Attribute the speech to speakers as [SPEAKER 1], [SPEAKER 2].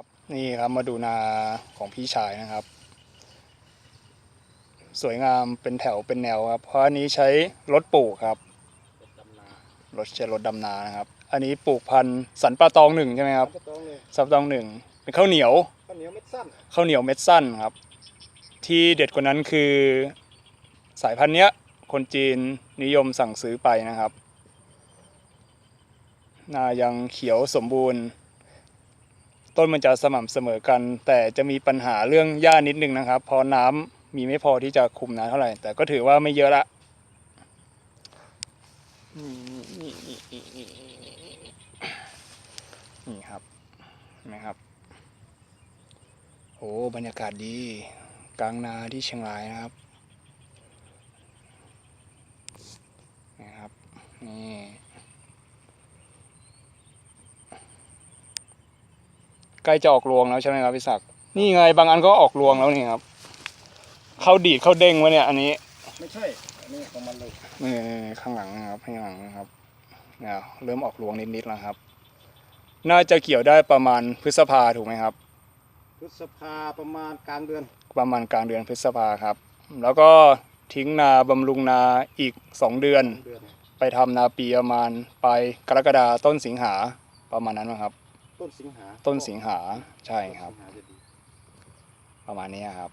[SPEAKER 1] ครับนี่ครับมาดูนาของพี่ชายนะครับ สวยงามเป็นแถวเป็นแนวครับ เพราะอันนี้ใช้รถปลูกครับรถใช้รถดำนานะครับ อันนี้ปลูกพันธุ์สันปลาตองหนึ่งใช่ไหมครับ
[SPEAKER 2] ก็ต้องเลย
[SPEAKER 1] สันปลาตองหนึ่งเป็นข้าวเหนียว
[SPEAKER 2] ข้าวเหนียวเม็ดสั้น
[SPEAKER 1] ข้าวเหนียวเม็ดสั้นครับ ที่เด็ดกว่านั้นคือ สายพันธุ์เนี้ย คนจีนนิยมสั่งซื้อไปนะครับนายังเขียวสมบูรณ์ ต้นมันจะสม่ำเสมอกัน แต่จะมีปัญหาเรื่องหญ้านิดนึงนะครับ พอน้ำมีไม่พอที่จะคุมน้ำเท่าไหร่ แต่ก็ถือว่าไม่เยอะละนี่ครับนะครับโอ้บรรยากาศดีกลางนาที่เชียงรายนะครับนะครับนี่ ใกล้จะออกรวงแล้วใช่ไหมครับพี่ศักดิ์นี่ไงบางอันก็ออกรวงแล้วนี่ครับเข้าดีดเข้าเด้งวะเนี่ย อันนี้
[SPEAKER 2] ไม่ใช่อันนี้ของมันเลย
[SPEAKER 1] นี่ข้างหลังนะครับข้างหลังนะครับเนี่ยเริ่มออกรวงนิดๆแล้วครับ น่าจะเกี่ยวได้ประมาณพฤษภาถูกไหมครับ
[SPEAKER 2] พฤษภาประมาณกลางเดือน
[SPEAKER 1] ประมาณกลางเดือนพฤษภาครับ แล้วก็ทิ้งนาบำรุงนาอีก 2 เดือน
[SPEAKER 2] เดือน
[SPEAKER 1] ไปทำนาปีประมาณปลายกรกฎาต้นสิงหาประมาณนั้นนะครับ
[SPEAKER 2] ต้นสิงหา
[SPEAKER 1] ต้นสิงหาใช่ครับ
[SPEAKER 2] ต้นสิงหาจะดี
[SPEAKER 1] ประมาณนี้ครับ